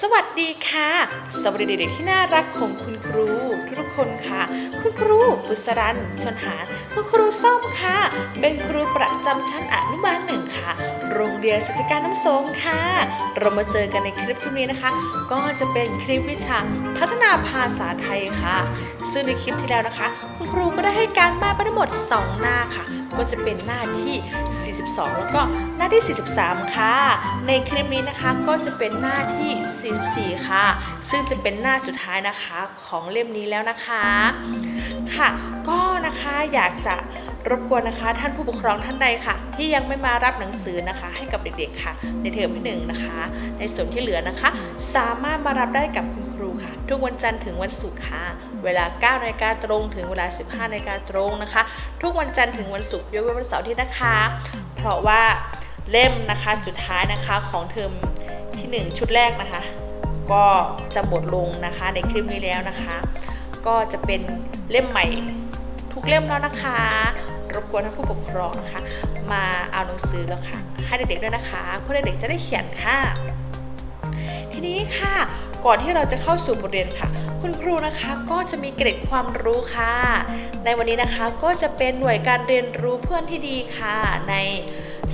สวัสดีค่ะ สวัสดีเด็กๆที่น่ารักของคุณครู ทุกคนค่ะ คุณครูบุษรันชนหาคุณครูส้มค่ะ เป็นครูประจำชั้นอนุบาลหนึ่งค่ะ โรงเรียนศิษการน้ำสงค่ะ เรามาเจอกันในคลิปคลิปนี้นะคะ ก็จะเป็นคลิปวิชาพัฒนาภาษาไทยค่ะ ซึ่งในคลิปที่แล้วนะคะ คุณครูก็ได้ให้การบ้านไปทั้งหมด 2 หน้าค่ะ ก็จะเป็นหน้าที่ 42 แล้วก็หน้าที่ 43 ค่ะ ในคลิปนี้นะคะก็จะเป็นหน้าที่ 44 ค่ะ ซึ่งจะเป็นหน้าสุดท้ายนะคะของเล่มนี้แล้วนะคะค่ะก็นะคะอยากจะรบกวนนะคะ ท่านผู้ปกครองท่านใดค่ะ ที่ยังไม่มารับหนังสือนะคะ ให้กับเด็กๆค่ะ ในเทอมที่หนึ่งนะคะ ในส่วนที่เหลือนะคะ สามารถมารับได้กับคุณครูค่ะ ทุกวันจันทร์ถึงวันศุกร์ค่ะ เวลา 9นาฬิกาตรงถึงเวลา 15นาฬิกาตรงนะคะ ทุกวันจันทร์ถึงวันศุกร์ยกเว้นวันเสาร์ที่นะคะ เพราะว่าเล่มนะคะสุดท้ายนะคะของเทอมทีหนึ่1 ชุดแรกนะคะ ก็จะหมดลงนะคะในคลิปนี้แล้วนะคะ ก็จะเป็นเล่มใหม่ทุกเล่มแล้วนะคะรบกวนท่านผู้ปกครองนะคะ มาเอาหนังสือแล้วค่ะ ให้เด็กๆด้วยนะคะ เพื่อเด็กๆจะได้เขียนค่ะ ทีนี้ค่ะ ก่อนที่เราจะเข้าสู่บทเรียนค่ะ คุณครูนะคะก็จะมีเกร็ดความรู้ค่ะ ในวันนี้นะคะก็จะเป็นหน่วยการเรียนรู้เพื่อนที่ดีค่ะ ใน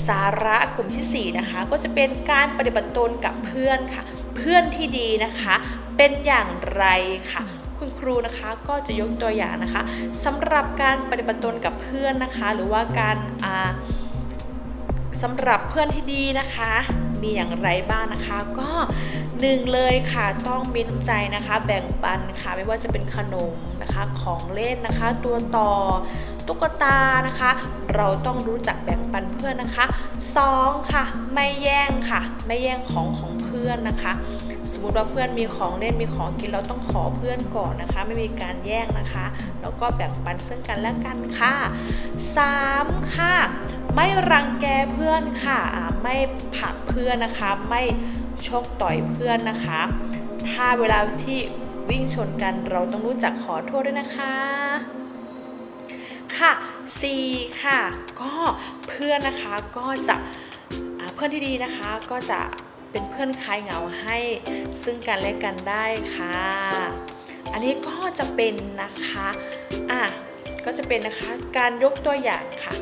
สาระกลุ่มทีสี่4 นะคะ ก็จะเป็นการปฏิบัติตนกับเพื่อนค่ะ เพื่อนที่ดีนะคะ เป็นอย่างไรค่ะคุณครูนะคะก็จะยกตัวอย่างนะคะสำหรับการปฏิบัติตนกับเพื่อนนะคะ หรือว่าการอ่าสำหรับเพื่อนที่ดีนะคะ มีอย่างไรบ้างนะคะ ก็หนึ่งเลยค่ะต้องมีน้ำใจนะคะ แบ่งปันค่ะไม่ว่าจะเป็นขนมนะคะของเล่นนะคะ ตัวต่อตุ๊กตานะคะ เราต้องรู้จักแบ่งปันเพื่อนนะคะสองค่ะไม่แย่งค่ะ ไม่แย่งของของเพื่อนนะคะ สมมติว่าเพื่อนมีของเล่นมีของกินเราต้องขอเพื่อนก่อนนะคะ ไม่มีการแย่งนะคะ แล้วก็แบ่งปันซึ่งกันและกันค่ะสามค่ะ ไม่รังแกเพื่อนค่ะ ไม่ผักเพื่อนนะคะ ไม่ชกต่อยเพื่อนนะคะ ถ้าเวลาที่วิ่งชนกันเราต้องรู้จักขอโทษด้วยนะคะ ค่ะ4ค่ะ ก็เพื่อนนะคะก็จะเพื่อนที่ดีนะคะก็จะเป็นเพื่อนคลายเหงาให้ซึ่งกันและกันได้ค่ะ อันนี้ก็จะเป็นนะคะ อะ ก็จะเป็นนะคะการยกตัวอย่างค่ะ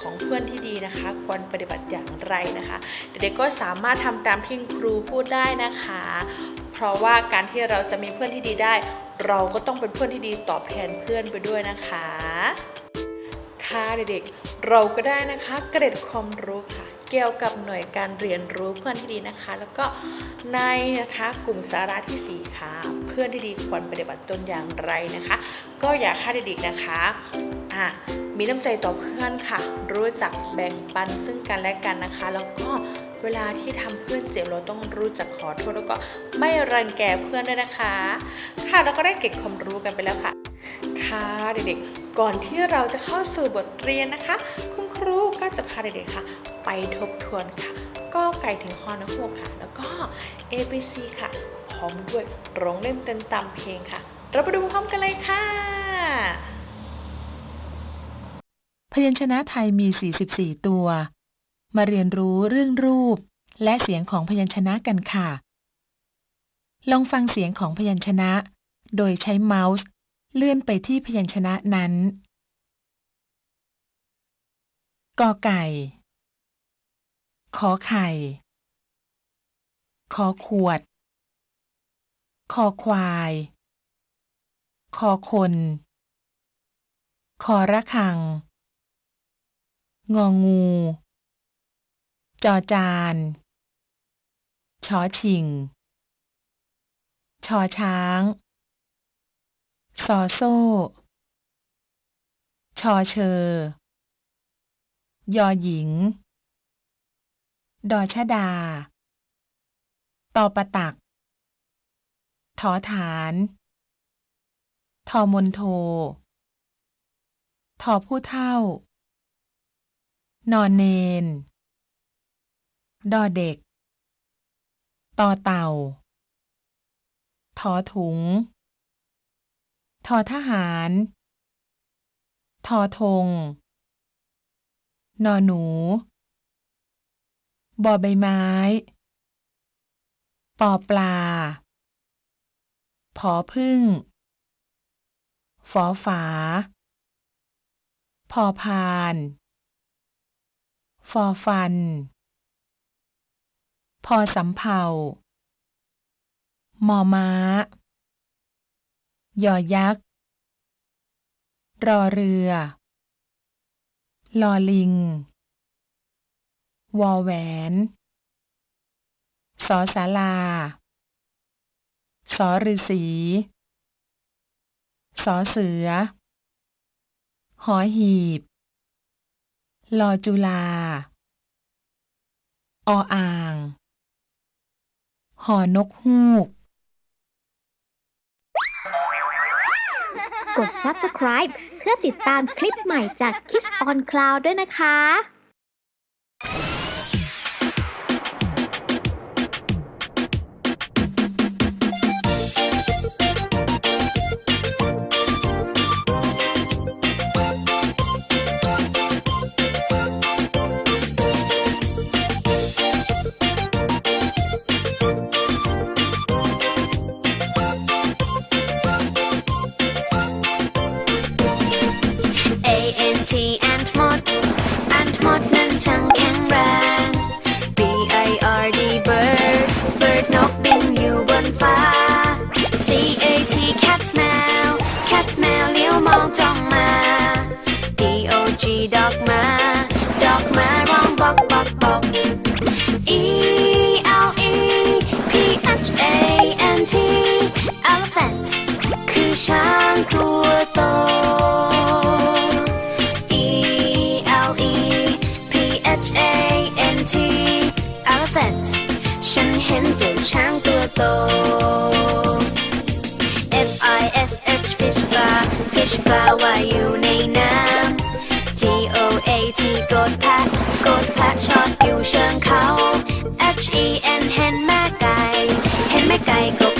ของเพื่อนที่ดีนะคะ ควรปฏิบัติอย่างไรนะคะ เด็กๆก็สามารถทำตามที่คุณครูพูดได้นะคะ เพราะว่าการที่เราจะมีเพื่อนที่ดีได้ เราก็ต้องเป็นเพื่อนที่ดีตอบแทนเพื่อนไปด้วยนะคะค่ะเด็กๆเราก็ได้นะคะเกร็ดความรู้ค่ะ เกี่ยวกับหน่วยการเรียนรู้เพื่อนที่ดีนะคะ แล้วก็ในนะคะกลุ่มสาระทีสี่4 ค่ะ เพื่อนที่ดีควรปฏิบัติตนอย่างไรนะคะ ก็อย่ากให้เด็กๆนะคะอะมีน้ำใจต่อเพื่อนค่ะ รู้จักแบ่งปันซึ่งกันและกันนะคะ แล้วก็เวลาที่ทำเพื่อนเจ็บเราต้องรู้จักขอโทษแล้วก็ไม่รังแกเพื่อนด้วยนะคะ ค่ะแล้วก็ได้เก็บความรู้กันไปแล้วค่ะ ค่ะเด็กๆ ก่อนที่เราจะเข้าสู่บทเรียนนะคะ คุณครูก็จะพาเด็กๆค่ะ ไปทบทวนค่ะก็ไก่ถึงฮอนะพวกค่ะ แล้วก็ A B C ค่ะ พร้อมด้วยร้องเล่นเต้นตามเพลงค่ะ เราไปดูพร้อมกันเลยค่ะ พยัญชนะไทยมี 44 ตัว มาเรียนรู้เรื่องรูป และเสียงของพยัญชนะกันค่ะ ลองฟังเสียงของพยัญชนะ โดยใช้เมาส์ เลื่อนไปที่พยัญชนะนั้น กอไก่ ขอไข่ ขอขวด คอควาย คอคน คอระฆัง งองู จอจานชอชิง ชอช้าง ซอโซ่ ชอเชอยอหญิง ดอชดา ตอประตักทอฐาน ทอมนโท ทอผู้เท่า นอนเนน ดอเด็กต่อเต่า ทอถุง ทอทหาร ทอธง นอหนู บอใบไม้ ปอปลา ผอพึ่ง ฝอฝา พอพาน ฟอฟัน พอสำเภามอม้า ยอยักษ์ รอเรือ ลอลิง วอแหวน สอศาลา สอฤษี สอเสือ หอหีบ ลอจุลา ออ่าง หอนกฮูก กด subscribe เพื่อติดตามคลิปใหม่จาก Kids on Cloud ด้วยนะคะ G dog มา dog มาร้องบอกบอกบอก E L E P H A N T elephant คือช้างตัวโต E L E P H A N T elephant ฉันเห็นเจ้าช้างตัวโต F I S H fish ปลา fish ปลาว่ายอยู่ ชอดอยู่เชิงเขา H E N เห็นแม่ไก่ เห็นแม่ไก่กบ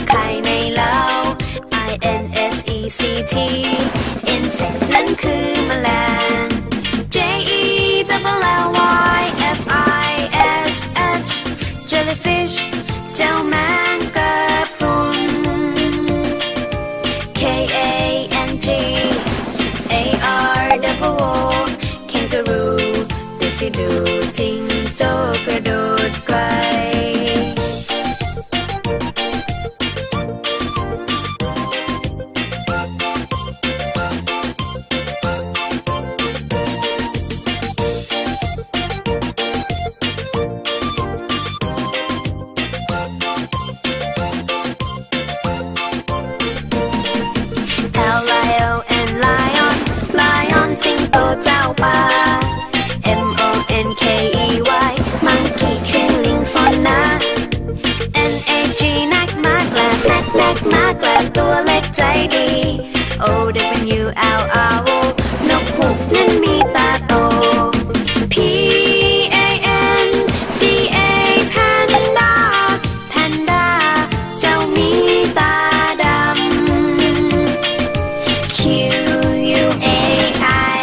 โจ้กระโดด ใจดี O W L R O นกฮูกนั้นมีตาโต P A N D A panda panda เจ้ามีตาดำ Q U A I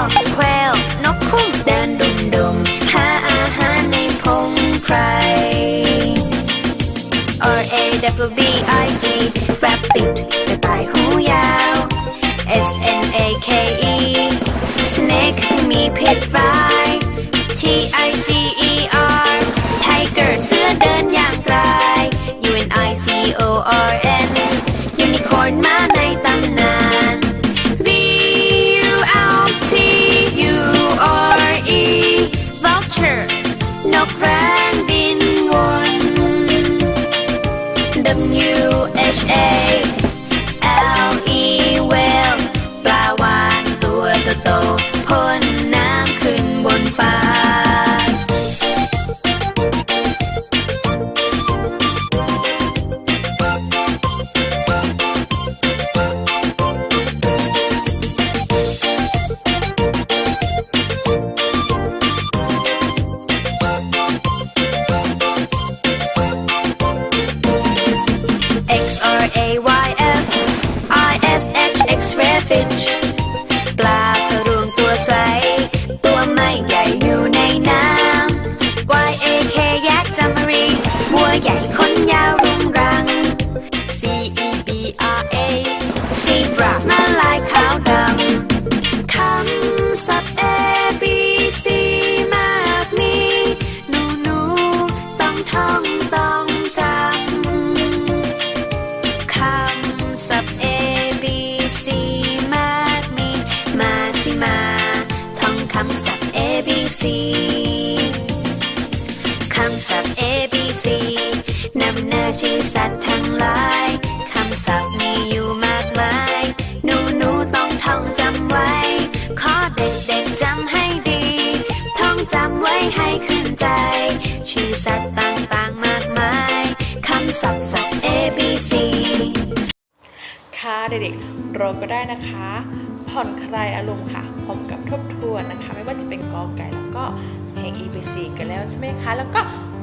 L แควลนกคุ้มเดินดุมดุมหาอาหารในพงไพร R A W B I T rabbit มีพิษร้าย T I G E R tiger เสือเดินอย่างไกล U N I C O R N ให้ขึ้นใจ ชื่อสัตว์ต่างๆมากมาย คำศัพท์ศัพท์ A B C ค่ะเด็กๆเราก็ได้นะคะ ผ่อนคลายอารมณ์ค่ะพร้อมกับทบทวนนะคะ ไม่ว่าจะเป็นกอไก่แล้วก็เพลง EBC กันแล้วใช่ไหมคะ แล้วก็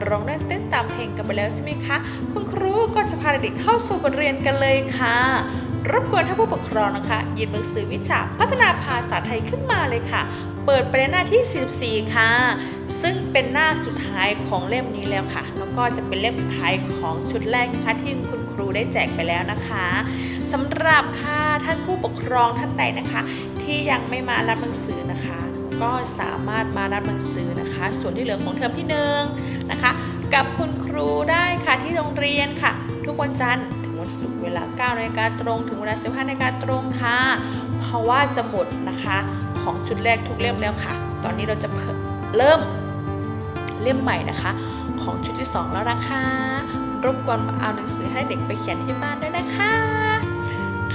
ร้องเล่นเต้นตามเพลงกันไปแล้วใช่ไหมคะ คุณครูก็จะพาเด็กๆเข้าสู่บทเรียนกันเลยค่ะ รบกวนท่านผู้ปกครองนะคะหยิบหนังสือวิชาพัฒนาภาษาไทยขึ้นมาเลยค่ะ เปิดไปในหน้าที่ 44 ค่ะ ซึ่งเป็นหน้าสุดท้ายของเล่มนี้แล้วค่ะ แล้วก็จะเป็นเล่มสุดท้ายของชุดแรกนะคะที่คุณครูได้แจกไปแล้วนะคะสำหรับค่ะท่านผู้ปกครองท่านใดนะคะ ที่ยังไม่มารับหนังสือนะคะ ก็สามารถมารับหนังสือนะคะ ส่วนที่เหลือของเทอมที่หนึ่งนะคะ กับคุณครูได้ค่ะที่โรงเรียนค่ะ ทุกวันจันทร์ วันศุกร์เวลา 9นาฬิกาตรง ถึงเวลา 15นาฬิกาตรงค่ะ เพราะว่าจะหมดนะคะของชุดแรกทุกเล่มแล้วค่ะ ตอนนี้เราจะเพิ่มเริ่มเล่มใหม่นะคะ ของชุดที่ 2 แล้วนะคะรบกวนเอาหนังสือให้เด็กไปเขียนที่บ้านด้วยนะคะ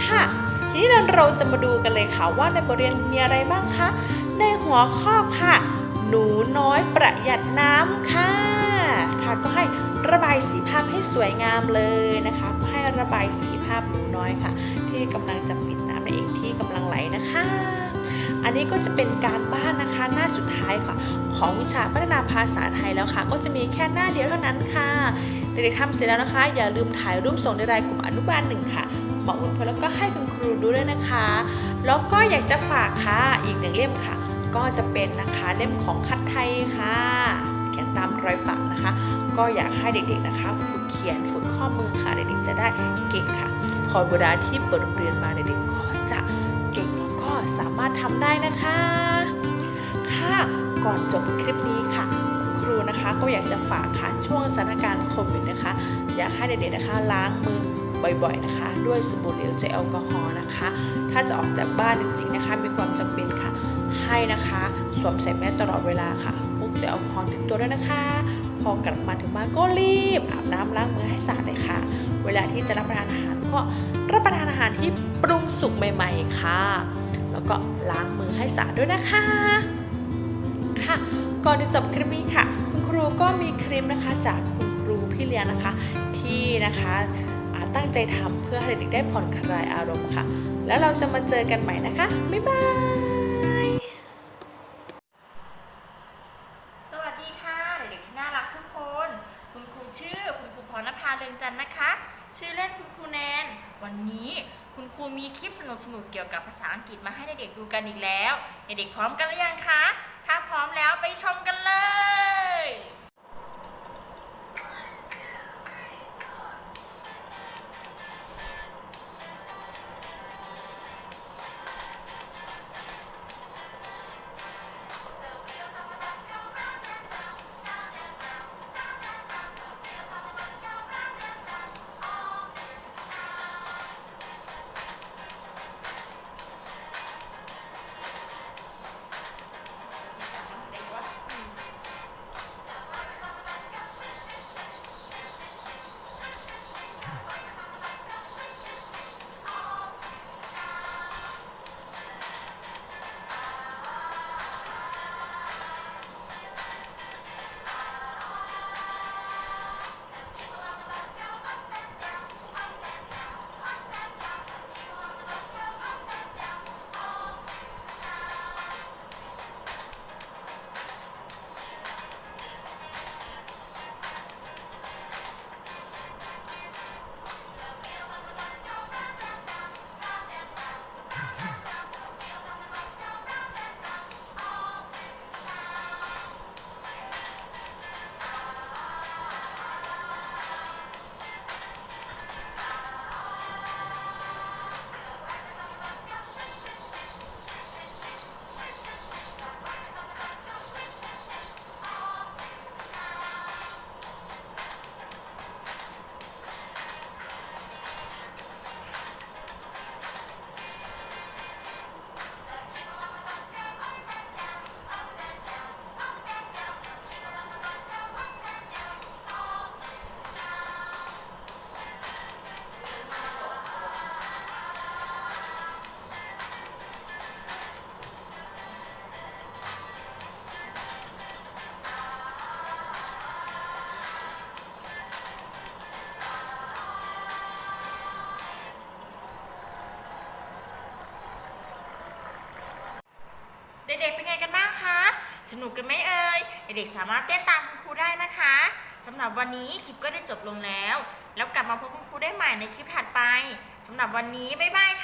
ค่ะ ทีนี้เราจะมาดูกันเลยค่ะว่าในบทเรียนมีอะไรบ้างคะในหัวข้อค่ะ หนูน้อยประหยัดน้ำค่ะ ค่ะก็ให้ระบายสีภาพให้สวยงามเลยนะคะ ระบายสีภาพหนูน้อยค่ะ ที่กำลังจะปิดน้ำในเองที่กำลังไหลนะคะ อันนี้ก็จะเป็นการบ้านนะคะหน้าสุดท้ายค่ะของวิชาพัฒนาภาษาไทยแล้วค่ะ ก็จะมีแค่หน้าเดียวเท่านั้นค่ะเด็กๆทำเสร็จแล้วนะคะ อย่าลืมถ่ายรูปส่งในรายกลุ่มอนุบาลหนึ่งค่ะบอกคุณครูแล้วก็ให้คุณครูดูด้วยนะคะ แล้วก็อยากจะฝากค่ะอีกหนึ่งเล่มค่ะ ก็จะเป็นนะคะเล่มของคัดไทยค่ะเขียนตามรอยปักนะคะ ก็อยากให้เด็กๆนะคะ ฝึกเขียนฝึกข้อมือค่ะเด็กๆจะได้เก่งค่ะ พอเวลาที่เปิดโรงเรียนมาเด็กๆก็จะเก่งแล้วก็สามารถทำได้นะคะ ค่ะก่อนจบคลิปนี้ค่ะครูนะคะก็อยากจะฝากค่ะช่วงสถานการณ์โควิดนะคะ อยากให้เด็กๆนะคะล้างมือบ่อยๆนะคะ ด้วยสบู่เหลวเจลแอลกอฮอล์นะคะ ถ้าจะออกจากบ้านจริงๆนะคะ มีความจำเป็นค่ะ ให้นะคะ สวมใส่แมสตลอดเวลาค่ะพกเจลแอลกอฮอล์ติดตัวด้วยนะคะ พอกลับมาถึงบ้านก็รีบอาบน้ำล้างมือให้สะอาดเลยค่ะ เวลาที่จะรับประทานอาหารก็รับประทานอาหารที่ปรุงสุกใหม่ ๆ ค่ะ แล้วก็ล้างมือให้สะอาดด้วยนะคะ ค่ะ ก่อนที่จบคลิปนี้ค่ะ คุณครูก็มีคลิปนะคะจากคุณครูพี่เลี้ยงนะคะ ที่นะคะตั้งใจทำเพื่อให้เด็กได้ผ่อนคลายอารมณ์ค่ะ แล้วเราจะมาเจอกันใหม่นะคะ บ๊ายบาย สวัสดีค่ะ เด็กๆที่น่ารักทุกคน คุณครูชื่อคุณครูพรณภาเรืองจันทร์นะคะ ชื่อเล่นคุณครูแนน วันนี้คุณครู มีคลิปสนุกๆเกี่ยวกับภาษาอังกฤษมาให้เด็กๆดูกันอีกแล้ว เด็กๆพร้อมกันหรือยังคะ ถ้าพร้อมแล้วไปชมกันเลย สนุกกันไหมเอ่ยเด็กๆสามารถเต้นตามคุณครูได้นะคะสำหรับวันนี้คลิปก็ได้จบลงแล้ว แล้วกลับมาพบคุณครูได้ใหม่ในคลิปถัดไปสำหรับวันนี้บ๊ายบายค่ะ